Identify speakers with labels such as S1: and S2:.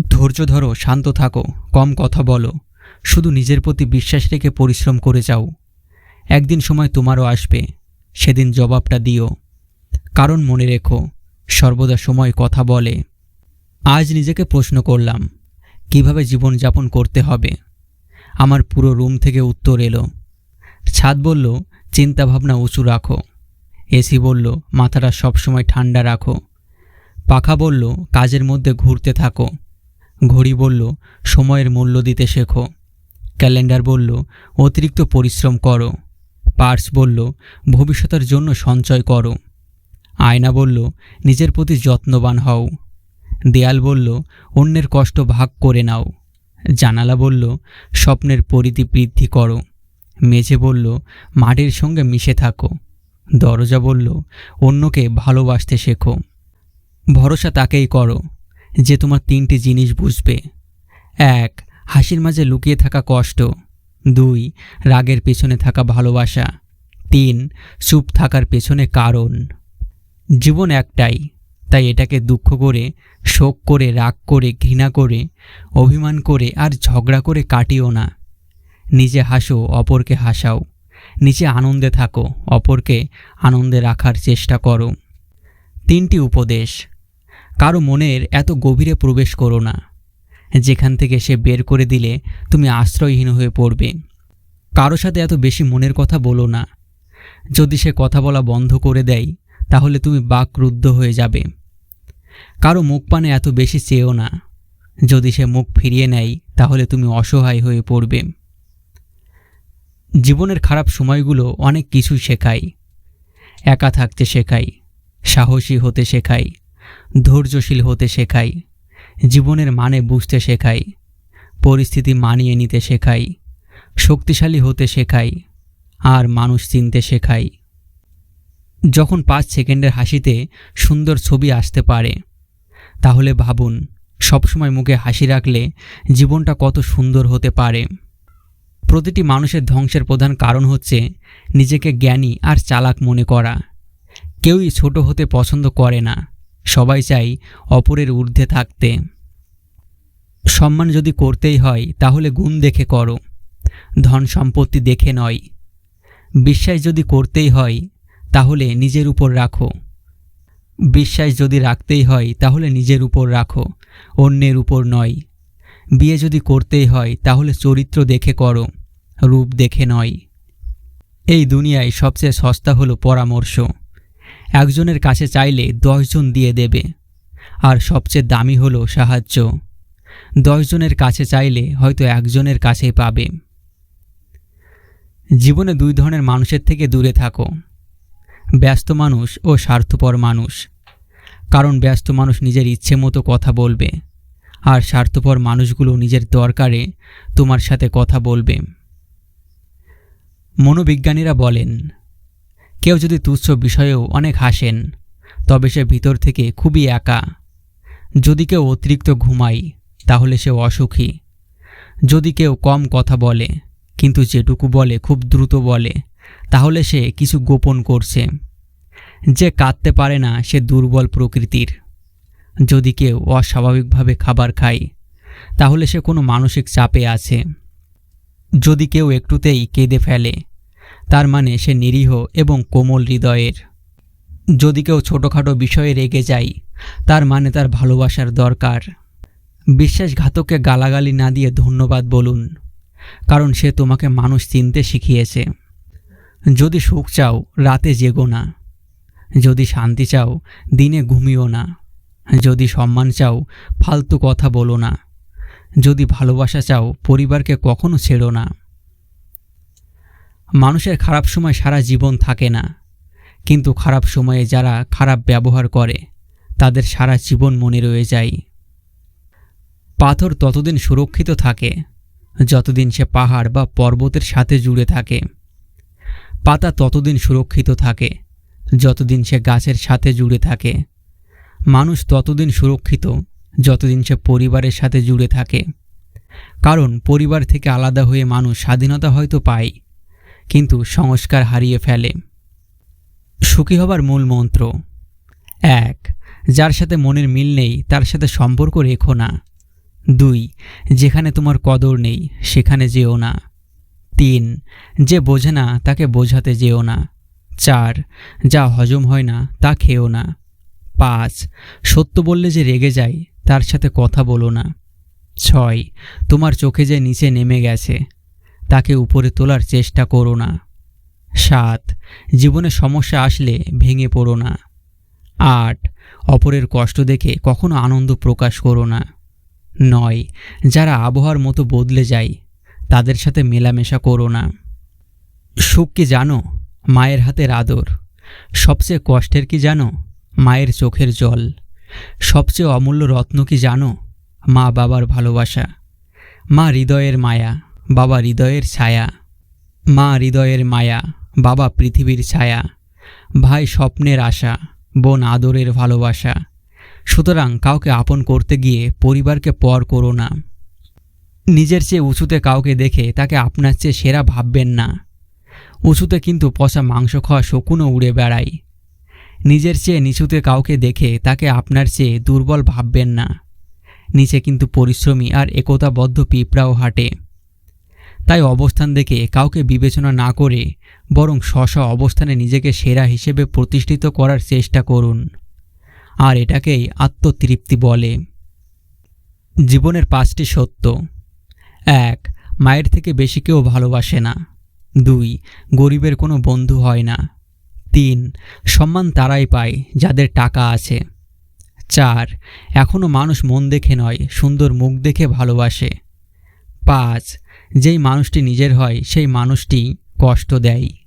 S1: ধৈর্য ধরো, শান্ত থাকো, কম কথা বলো। শুধু নিজের প্রতি বিশ্বাস রেখে পরিশ্রম করে যাও। একদিন সময় তোমারও আসবে, সেদিন জবাবটা দিও। কারণ মনে রেখো, সর্বদা সময় কথা বলে। আজ নিজেকে প্রশ্ন করলাম, কীভাবে জীবনযাপন করতে হবে? আমার পুরো রুম থেকে উত্তর এলো। ছাদ বলল, চিন্তাভাবনা উঁচু রাখো। এসি বলল, মাথাটা সবসময় ঠান্ডা রাখো। পাখা বলল, কাজের মধ্যে ঘুরতে থাকো। ঘড়ি বলল, সময়ের মূল্য দিতে শেখো। ক্যালেন্ডার বলল, অতিরিক্ত পরিশ্রম করো। পার্স বলল, ভবিষ্যতের জন্য সঞ্চয় করো। আয়না বলল, নিজের প্রতি যত্নবান হও। দেয়াল বলল, অন্যের কষ্ট ভাগ করে নাও। জানালা বলল, স্বপ্নের পরিধি বৃদ্ধি করো। মেঝে বলল, মাটির সঙ্গে মিশে থাকো। দরজা বলল, অন্যকে ভালোবাসতে শেখো। ভরসা তাকেই করো। যে তোমার তিনটি জিনিস বুঝবে। এক, হাসির মাঝে লুকিয়ে থাকা কষ্ট। দুই, রাগের পেছনে থাকা ভালোবাসা। তিন, চুপ থাকার পেছনে কারণ। জীবন একটাই, তাই এটাকে দুঃখ করে, শোক করে, রাগ করে, ঘৃণা করে, অভিমান করে আর ঝগড়া করে কাটিও না। নিজে হাসো, অপরকে হাসাও। নিজে আনন্দে থাকো, অপরকে আনন্দে রাখার চেষ্টা করো। তিনটি উপদেশ। কারও মনের এত গভীরে প্রবেশ করো না। যেখান থেকে সে বের করে দিলে তুমি আশ্রয়হীন হয়ে পড়বে। কারও সাথে এত বেশি মনের কথা বলো না। যদি সে কথা বলা বন্ধ করে দেয়, তাহলে তুমি বাকরুদ্ধ হয়ে যাবে। কারও মুখ পানে এত বেশি চেয়েও না। যদি সে মুখ ফিরিয়ে নেয়, তাহলে তুমি অসহায় হয়ে পড়বে। জীবনের খারাপ সময়গুলো অনেক কিছু শেখায়। একা থাকতে শেখায়। সাহসী হতে শেখায়। ধৈর্যশীল হতে শেখায় জীবনের মানে বুঝতে শেখাই, পরিস্থিতি মানিয়ে নিতে শেখাই, শক্তিশালী হতে শেখাই, আর মানুষ চিনতে শেখায় যখন পাঁচ সেকেন্ডের হাসিতে সুন্দর ছবি আসতে পারে, তাহলে ভাবুন, সবসময় মুখে হাসি রাখলে জীবনটা কত সুন্দর হতে পারে। প্রতিটি মানুষের ধ্বংসের প্রধান কারণ হচ্ছে নিজেকে জ্ঞানী আর চালাক মনে করা। কেউই ছোট হতে পছন্দ করে না। সবাই চাই অপরের ঊর্ধ্বে থাকতে। সম্মান যদি করতেই হয়, তাহলে গুণ দেখে করো। ধন সম্পত্তি দেখে নয়। বিশ্বাস যদি করতেই হয়, তাহলে নিজের উপর রাখো। বিশ্বাস যদি রাখতেই হয়, তাহলে নিজের উপর রাখো, অন্যের উপর নয়। বিয়ে যদি করতেই হয়, তাহলে চরিত্র দেখে করো, রূপ দেখে নয়। এই দুনিয়ায় সবচেয়ে সস্তা হলো পরামর্শ। একজনের কাছে চাইলে দশজন দিয়ে দেবে। আর সবচেয়ে দামি হলো সাহায্য। দশজনের কাছে চাইলে হয়তো একজনের কাছেই পাবে। জীবনে দুই ধরনের মানুষের থেকে দূরে থাকো। ব্যস্ত মানুষ ও স্বার্থপর মানুষ। কারণ ব্যস্ত মানুষ নিজের ইচ্ছে মতো কথা বলবে। আর স্বার্থপর মানুষগুলো নিজের দরকারে তোমার সাথে কথা বলবে। মনোবিজ্ঞানীরা বলেন কেউ যদি তুচ্ছ বিষয়েও অনেক হাসেন, তবে সে ভিতর থেকে খুবই একা। যদি কেউ অতিরিক্ত ঘুমায়, তাহলে সে অসুখী। যদি কেউ কম কথা বলে, কিন্তু যেটুকু বলে খুব দ্রুত বলে, তাহলে সে কিছু গোপন করছে। যে কাঁদতে পারে না, সে দুর্বল প্রকৃতির। যদি কেউ অস্বাভাবিকভাবে খাবার খায়, তাহলে সে কোনো মানসিক চাপে আছে। যদি কেউ একটুতেই কেঁদে ফেলে তার মানে সে নিরীহ এবং কোমল হৃদয়ের। যদি কেউ ছোটোখাটো বিষয়ে রেগে যায়, তার মানে তার ভালোবাসার দরকার। বিশ্বাসঘাতককে গালাগালি না দিয়ে ধন্যবাদ বলুন, কারণ সে তোমাকে মানুষ চিনতে শিখিয়েছে। যদি সুখ চাও, রাতে জেগো না। যদি শান্তি চাও, দিনে ঘুমিও না। যদি সম্মান চাও, ফালতু কথা বলো না। যদি ভালোবাসা চাও, পরিবারকে কখনো ছেড়ো না। মানুষের খারাপ সময় সারা জীবন থাকে না। কিন্তু খারাপ সময়ে যারা খারাপ ব্যবহার করে, তাদের সারা জীবন মনে রয়ে যায়। পাথর ততদিন সুরক্ষিত থাকে, যতদিন সে পাহাড় বা পর্বতের সাথে জুড়ে থাকে। পাতা ততদিন সুরক্ষিত থাকে, যতদিন সে গাছের সাথে জুড়ে থাকে। মানুষ ততদিন সুরক্ষিত, যতদিন সে পরিবারের সাথে জুড়ে থাকে। কারণ পরিবার থেকে আলাদা হয়ে মানুষ স্বাধীনতা হয়তো পায় কিন্তু সংস্কার হারিয়ে ফেলে। সুখী হবার মূল মন্ত্র। এক, যার সাথে মনের মিল নেই, তার সাথে সম্পর্ক রেখো না। দুই, যেখানে তোমার কদর নেই, সেখানে যেও না। তিন, যে বোঝে না, তাকে বোঝাতে যেও না। চার, যা হজম হয় না, তা খেও না। পাঁচ, সত্য বললে যে রেগে যায়, তার সাথে কথা বলো না। ছয়, তোমার চোখে যে নিচে নেমে গেছে তাকে উপরে তোলার চেষ্টা করো না। সাত, জীবনে সমস্যা আসলে ভেঙে পড়ো না। আট, অপরের কষ্ট দেখে কখনো আনন্দ প্রকাশ করো না। নয়, যারা আবহাওয়ার মতো বদলে যায়, তাদের সাথে মেলামেশা করো না। সুখ কি জানো? মায়ের হাতের আদর। সবচেয়ে কষ্টের কি জানো? মায়ের চোখের জল। সবচেয়ে অমূল্য রত্ন কি জানো? মা বাবার ভালোবাসা। মা হৃদয়ের মায়া। বাবা হৃদয়ের ছায়া, মা হৃদয়ের মায়া, বাবা পৃথিবীর ছায়া, ভাই স্বপ্নের আশা, বোন আদরের ভালোবাসা। সুতরাং কাউকে আপন করতে গিয়ে পরিবারকে পর করো না। নিজের চেয়ে উঁচুতে কাউকে দেখে তাকে আপনার চেয়ে সেরা ভাববেন না। উঁচুতে কিন্তু পচা মাংস খাওয়া শকুনও উড়ে বেড়ায়। নিজের চেয়ে নিচুতে কাউকে দেখে তাকে আপনার চেয়ে দুর্বল ভাববেন না। নিচে কিন্তু পরিশ্রমী আর একতাবদ্ধ পিঁপড়াও হাঁটে। তাই অবস্থান দেখে কাউকে বিবেচনা না করে বরং স্ব অবস্থানে নিজেকে সেরা হিসেবে প্রতিষ্ঠিত করার চেষ্টা করুন। আর এটাকেই আত্মতৃপ্তি বলে। জীবনের পাঁচটি সত্য। এক, মায়ের থেকে বেশি কেউ ভালোবাসে না। দুই, গরিবের কোনো বন্ধু হয় না। তিন, সম্মান তারাই পায় যাদের টাকা আছে। চার এখনও মানুষ মন দেখে নয়, সুন্দর মুখ দেখে ভালোবাসে। পাঁচ যেই মানুষটি নিজের হয় সেই মানুষটি কষ্ট দেয়।